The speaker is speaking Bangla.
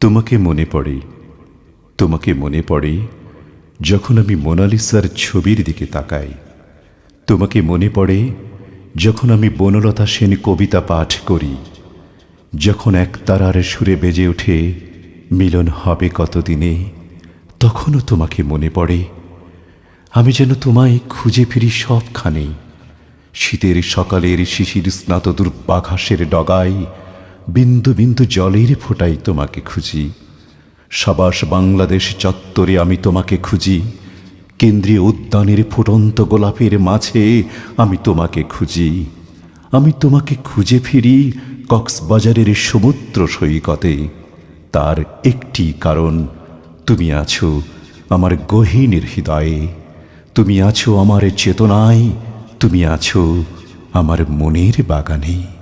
তোমাকে মনে পড়ে, তোমাকে মনে পড়ে যখন আমি মোনালিসার ছবির দিকে তাকাই। তোমাকে মনে পড়ে যখন আমি বনলতা সেন কবিতা পাঠ করি, যখন এক তারার সুরে বেজে ওঠে, মিলন হবে কতদিনে? তখনও তোমাকে মনে পড়ে, আমি যেন তোমায় খুঁজে ফিরি সবখানে। শীতের সকালের শিশির স্নাত দুর্বাঘাসের ডগায় বিন্দু বিন্দু জলের ফোটাই তোমাকে খুঁজি। সাবাস বাংলাদেশ চত্বরে আমি তোমাকে খুঁজি। কেন্দ্রীয় উদ্যানের ফুটন্ত গোলাপের মাঝে আমি তোমাকে খুঁজি। আমি তোমাকে খুঁজে ফিরি কক্সবাজারের সমুদ্র সৈকতে। তার একটি কারণ, তুমি আছো আমার গহীনের হৃদয়ে। তুমি আছো আমার চেতনায়, তুমি আছো আমার মনের বাগানে।